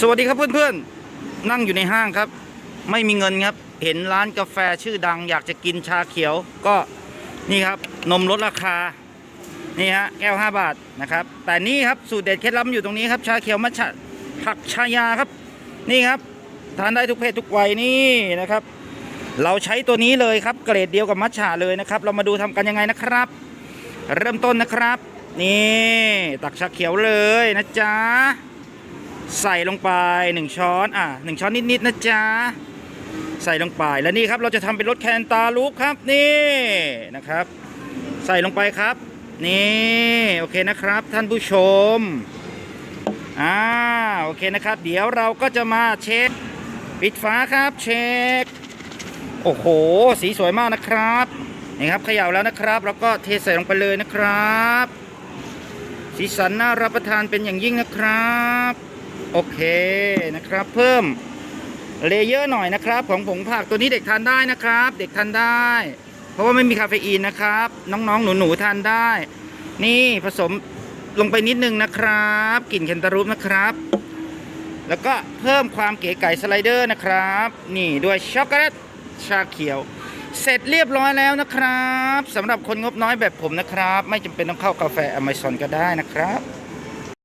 สวัสดีครับเพื่อนๆ นั่งอยู่ในห้างครับ ไม่มีเงินครับ เห็นร้านกาแฟชื่อดัง อยากจะกินชาเขียวก็นี่ครับ นมลดราคา นี่ฮะแก้ว 5 บาทนะครับ แต่นี่ครับสูตรเด็ดเคล็ดลับอยู่ตรงนี้ครับ ชาเขียวมัทฉะผักชายาครับ นี่ครับ ทานได้ทุกเพศทุกวัยนี่นะครับ เราใช้ตัวนี้เลยครับ เกรดเดียวกับมัทฉะเลยนะครับ เรามาดูทำกันยังไงนะครับ เริ่มต้นนะครับ นี่ตักชาเขียวเลยนะจ๊ะ ใส่ลงไปหนึ่งช้อนอะหนึ่งช้อนนิดๆนะจ๊ะใส่ลงไปแล้วนี่ครับเราจะทำเป็นรสแคนตาลูปครับนี่นะครับ ใส่ลงไปครับ นี่โอเคนะครับ ท่านผู้ชมอ่าโอเคนะครับ เดี๋ยวเราก็จะมาเช็คปิดฝาครับเช็คโอ้โห สีสวยมากนะครับนี่ครับเขย่าแล้วนะครับ แล้วก็เทใส่ลงไปเลยนะครับ สีสันน่ารับประทานเป็นอย่างยิ่งนะครับ โอเคนะครับ เพิ่มเลเยอร์หน่อยนะครับ ของผงผักตัวนี้เด็กทานได้นะครับ เด็กทานได้ เพราะว่าไม่มีคาเฟอีนนะครับ น้องๆ หนูๆทานได้ นี่ผสมลงไปนิดนึงนะครับกลิ่นเคนตารูปนะครับ แล้วก็เพิ่มความเก๋ไก่สไลเดอร์นะครับ นี่ด้วยช็อกโกแลตชาเขียว เสร็จเรียบร้อยแล้วนะครับสำหรับคนงบน้อยแบบผมนะครับ ไม่จำเป็นต้องเข้ากาแฟอเมซอนก็ได้นะครับ